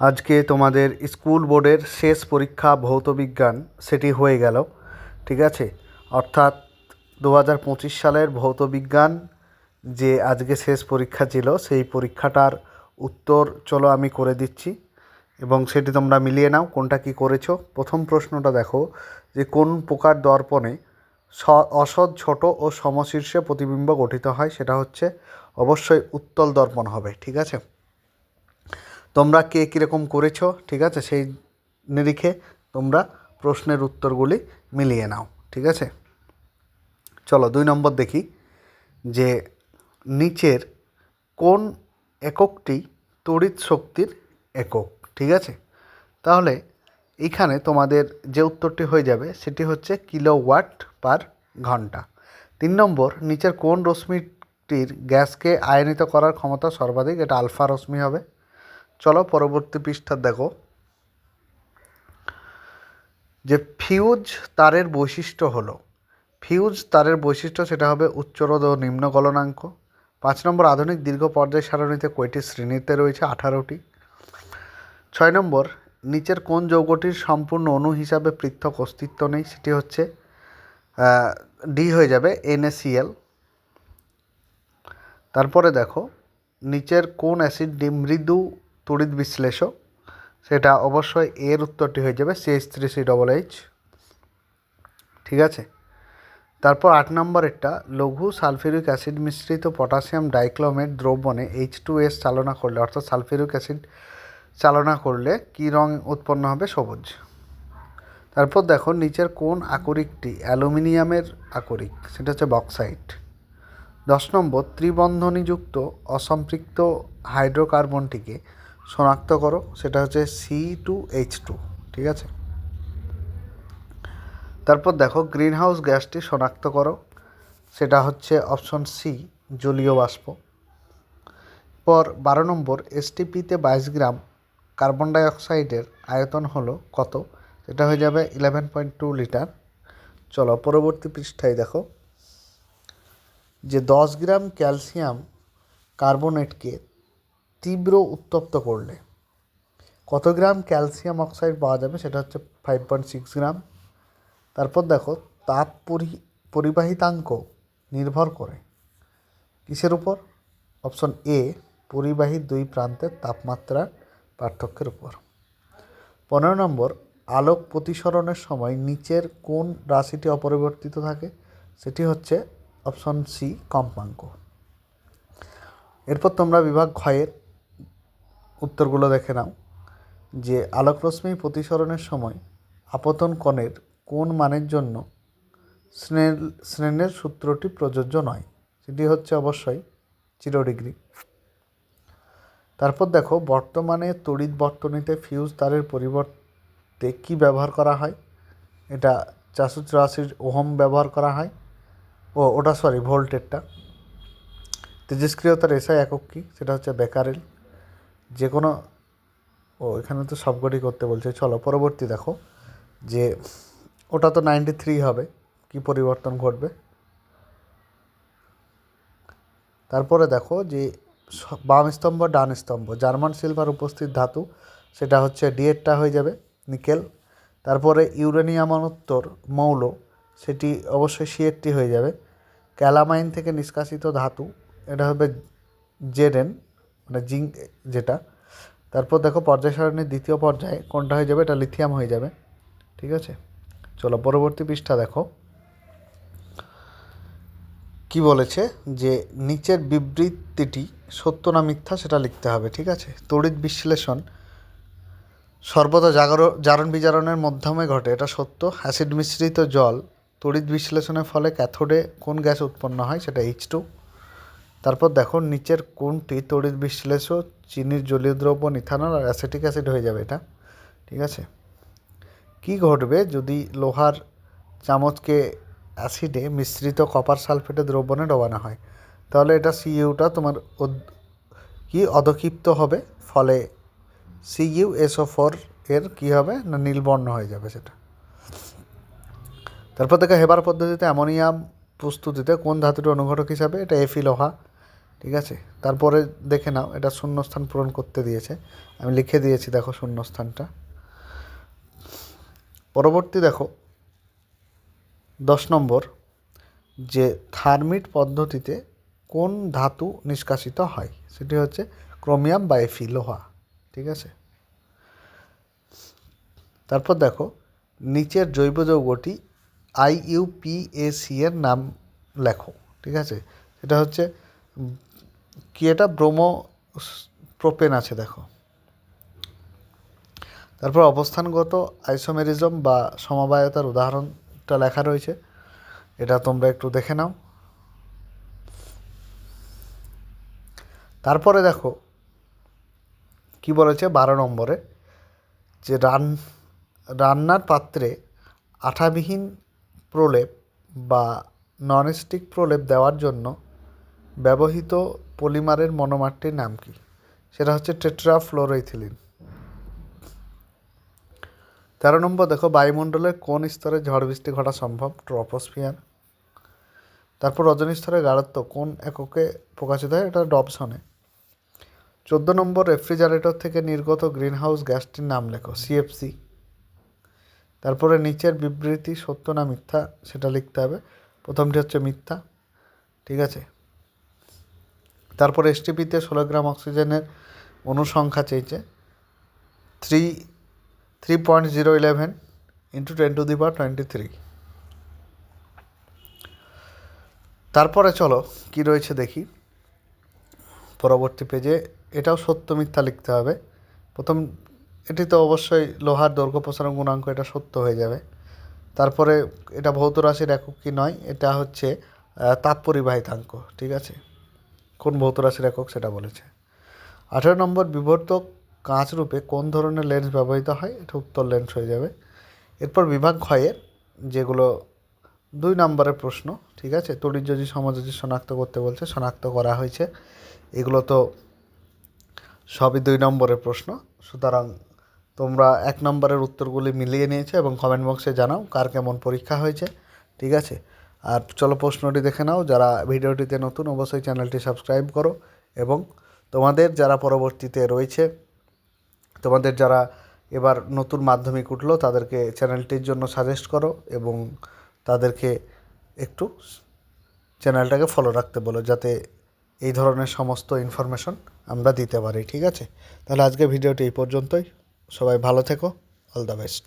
আজকে তোমাদের স্কুল বোর্ডের শেষ পরীক্ষা ভৌত বিজ্ঞান, সেটি হয়ে গেল, ঠিক আছে? অর্থাৎ দু হাজার পঁচিশ সালের ভৌত বিজ্ঞান যে আজকে শেষ পরীক্ষা ছিল, সেই পরীক্ষাটার উত্তর চলো আমি করে দিচ্ছি। এবং সেটি তোমরা মিলিয়ে নাও, কোনটা কী করেছ? প্রথম প্রশ্নটা দেখো যে কোন প্রকার দর্পণে স, অসৎ, ছোট ও সমশীর্ষে প্রতিবিম্ব গঠিত হয়, সেটা হচ্ছে অবশ্যই উত্তল দর্পণ হবে, ঠিক আছে? তোমরা কে কীরকম করেছ, ঠিক আছে? সেই নিরিখে তোমরা প্রশ্নের উত্তরগুলি মিলিয়ে নাও, ঠিক আছে? চলো দুই নম্বর দেখি, যে নিচের কোন এককটি তড়িৎ শক্তির একক, ঠিক আছে? তাহলে এইখানে তোমাদের যে উত্তরটি হয়ে যাবে সেটি হচ্ছে কিলো ওয়াট পার ঘণ্টা। তিন নম্বর, নিচের কোন রশ্মিটির গ্যাসকে আয়নিত করার ক্ষমতা সর্বাধিক, এটা আলফা রশ্মি হবে। চলো পরবর্তী পৃষ্ঠা দেখো। যে ফিউজ তারের বৈশিষ্ট্য হলো। ফিউজ তারের বৈশিষ্ট্য সেটা হবে উচ্চরোধ ও নিম্ন গলনাঙ্ক। পাঁচ নম্বর, আধুনিক দীর্ঘ পর্যায় সারণীতে কয়টি শ্রেণীতে রয়েছে আঠারোটি। ছয় নম্বর, নিচের কোন যৌগটির সম্পূর্ণ অণু হিসাবে পৃথক অস্তিত্ব নেই, সেটি হচ্ছে ডি হয়ে যাবে এনএসিএল তারপরে দেখো, নিচের কোন অ্যাসিডটি মৃদু তড়িৎ বিশ্লেষক। সেটা অবশ্যই এর উত্তরটি হয়ে যাবে CH three C double H ঠিক আছে? তারপর আট নম্বরেরটা, লঘু সালফিউরিক অ্যাসিড মিশ্রিত পটাশিয়াম ডাইক্লোমেট দ্রবণে এইচ টু এস চালনা করলে, অর্থাৎ সালফিউরিক অ্যাসিড চালনা করলে কী রং উৎপন্ন হবে? সবুজ। তারপর দেখো, নিচের কোন আকরিকটি অ্যালুমিনিয়ামের আকরিক? সেটা হচ্ছে বক্সাইট। দশ নম্বর, ত্রিবন্ধনীযুক্ত অসম্পৃক্ত হাইড্রোকার্বনটিকে শনাক্ত করো, সেটা হচ্ছে সি টু এইচ টু ঠিক আছে? তারপর দেখো, গ্রিনহাউস গ্যাসটি শনাক্ত করো, সেটা হচ্ছে অপশন সি জলীয় বাষ্প। পর বারো নম্বর এসটিপিতে বাইশ গ্রাম কার্বন ডাইঅক্সাইডের আয়তন হলো কত? সেটা হয়ে যাবে ইলেভেন পয়েন্ট টু লিটার। চলো, পরবর্তী পৃষ্ঠায় দেখো। যে দশ গ্রাম ক্যালসিয়াম কার্বনেটকে তীব্র উত্তপ্ত করলে। কত গ্রাম ক্যালসিয়াম অক্সাইড পাওয়া যাবে? সেটা হচ্ছে ফাইভ পয়েন্ট সিক্স গ্রাম। তারপর দেখো, তাপ পরি, পরিবাহিতাঙ্ক নির্ভর করে। কিসের উপর? অপশন এ পরিবাহী দুই প্রান্তের তাপমাত্রার পার্থক্যের উপর। পনেরো নম্বর, আলোক প্রতিসরণের সময় নিচের কোন রাশিটি অপরিবর্তিত থাকে? সেটি হচ্ছে অপশন সি কম্পাঙ্ক। এরপর তোমরা বিভাগ ক্ষয়ের উত্তরগুলো দেখে নাও। যে আলোক রশ্মি প্রতিসরণের সময় আপতন কণের কোন মানের জন্য স্নেল স্নেনের সূত্রটি প্রযোজ্য নয়। সেটি হচ্ছে অবশ্যই জিরো ডিগ্রি। তারপর দেখো, বর্তমানে তড়িৎ বর্তনীতে ফিউজ তারের পরিবর্তে কি ব্যবহার করা হয়? এটা চারশো চুরাশির ওহম ব্যবহার করা হয়। ও, ওটা সরি ভোল্টেরটা তেজস্ক্রিয়তার এসআই একক কী? সেটা হচ্ছে বেকারেল। যে কোনো ও, এখানে তো সবকটি করতে বলছে। চলো, পরবর্তী দেখো, যে ওটা তো নাইনটি থ্রি হবে, কি পরিবর্তন ঘটবে? তারপরে দেখো যে বাম স্তম্ভ, ডান স্তম্ভ, জার্মান সিলভার উপস্থিত ধাতু, সেটা হচ্ছে ডিএটটা হয়ে যাবে, নিকেল। তারপরে ইউরেনিয়াম অনুত্তর মৌল, সেটি অবশ্যই সিএটটি হয়ে যাবে। ক্যালামাইন থেকে নিষ্কাশিত ধাতু, এটা হবে জেডেন। মানে জিঙ্ক যেটা, তারপর দেখো পর্যায় সারণীর দ্বিতীয় পর্যায়ে কোনটা হয়ে যাবে? এটা লিথিয়াম হয়ে যাবে। ঠিক আছে? চলো পরবর্তী পৃষ্ঠা দেখো। কি বলেছে? যে নিচের বিবৃতিটি সত্য না মিথ্যা সেটা লিখতে হবে, ঠিক আছে? তড়িৎ বিশ্লেষণ সর্বদা জাগর, জারণ বিজারণের মাধ্যমে ঘটে। এটা সত্য। অ্যাসিড মিশ্রিত জল তড়িৎ বিশ্লেষণের ফলে ক্যাথোডে কোন গ্যাস উৎপন্ন হয়? সেটা এইচ টু তারপর দেখো নিচের কোনটি তড়িৎ বিশ্লেষ চিনির জলীয় দ্রব্য, ইথানল আর অ্যাসিটিক অ্যাসিড হয়ে যাবে এটা। ঠিক আছে? কি ঘটবে যদি লোহার চামচকে অ্যাসিডে মিশ্রিত কপার সালফেটে দ্রবণে ডোবানো হয়? তাহলে এটা সিইউটা তোমার কি অধক্ষিপ্ত হবে? ফলে সিইউ এসও ফোর এর কী হবে? না নীলবর্ণ হয়ে যাবে সেটা? তারপর দেখো হেবার পদ্ধতিতে অ্যামোনিয়াম প্রস্তুতিতে কোন ধাতুটি অনুঘটক হিসাবে? এটা এফি লোহা। ঠিক আছে? তারপরে দেখে নাও, এটা শূন্যস্থান পূরণ করতে দিয়েছে। আমি লিখে দিয়েছি, দেখো শূন্যস্থানটা। পরবর্তী দেখো, দশ নম্বর, যে থার্মিট পদ্ধতিতে কোন ধাতু নিষ্কাশিত হয়? সেটি হচ্ছে ক্রোমিয়াম বা এফি, লোহা, ঠিক আছে? তারপর দেখো, নিচের জৈব যৌগটি আইইউপিএসি এর নাম লেখো, ঠিক আছে? সেটা হচ্ছে কি এটা? ব্রোমো প্রোপেন আছে, দেখো। তারপর অবস্থানগত আইসোমেরিজম বা সমবায়তার উদাহরণটা লেখা রয়েছে। এটা তোমরা একটু দেখে নাও। তারপরে দেখো, কি বলেছে বারো নম্বরে? যে রান, রান্নার পাত্রে আঠাবিহীন প্রলেপ বা ননস্টিক প্রলেপ দেওয়ার জন্য ব্যবহৃত পলিমারের মনোমারটির নাম কি? সেটা হচ্ছে টেট্রাফ্লোরোইথিলিন। তেরো নম্বর, দেখো বায়ুমণ্ডলের কোন স্তরে ঝড় বৃষ্টি ঘটা সম্ভব? ট্রপোস্ফিয়ার। তারপর রজনী স্তরের গাঢ়ত্ব কোন এককে প্রকাশিত হয়? এটা ডবসনে। চোদ্দ নম্বর, রেফ্রিজারেটর থেকে নির্গত গ্রিনহাউস গ্যাসটির নাম লেখো সিএফসি তারপরে নিচের বিবৃতি সত্য না মিথ্যা, সেটা লিখতে হবে। প্রথমটি হচ্ছে মিথ্যা। ঠিক আছে? তারপরে এসটিপিতে ষোলো গ্রাম অক্সিজেনের অনুসংখ্যা চেয়েছে। Three three point zero eleven into ten to the power twenty three তারপরে চলো কি রয়েছে দেখি। পরবর্তী পেজে এটাও সত্য মিথ্যা লিখতে হবে। প্রথম এটি তো অবশ্যই লোহার দৈর্ঘ্য প্রসারণ গুণাঙ্ক এটা সত্য হয়ে যাবে। তারপরে এটা ভৌত রাশির একক কি নয় এটা হচ্ছে আহ, তাপ পরিবাহিতাঙ্ক ঠিক আছে? কোন ভৌত রাশির একক সেটা বলেছে। আঠেরো নম্বর বিবর্তক কাঁচ রূপে কোন ধরনের লেন্স ব্যবহৃত হয়? এটা উত্তর লেন্স হয়ে যাবে। এরপর বিভাগ ক্ষয়ের, যেগুলো দুই নম্বরের প্রশ্ন, ঠিক আছে? তড়িৎযোজি সমযোজী শনাক্ত করতে বলছে, শনাক্ত করা হয়েছে। এগুলো তো সবই দুই নম্বরের প্রশ্ন। সুতরাং তোমরা এক নম্বরের উত্তরগুলি মিলিয়ে নিয়েছো এবং কমেন্ট বক্সে জানাও কার কেমন পরীক্ষা হয়েছে, ঠিক আছে? আর চলো প্রশ্নটি দেখে নাও, যারা ভিডিওটিতে নতুন অবশ্যই চ্যানেলটি সাবস্ক্রাইব করো এবং তোমাদের যারা পরবর্তীতে রয়েছে, তোমাদের যারা এবার নতুন মাধ্যমিক উঠল, তাদেরকে চ্যানেলটির জন্য সাজেস্ট করো এবং তাদেরকে একটু চ্যানেলটাকে ফলো রাখতে বলো, যাতে এই ধরনের সমস্ত ইনফরমেশন আমরা দিতে পারি, ঠিক আছে? তাহলে আজকে ভিডিওটি এই পর্যন্তই। সবাই ভালো থেকো অল দ্য বেস্ট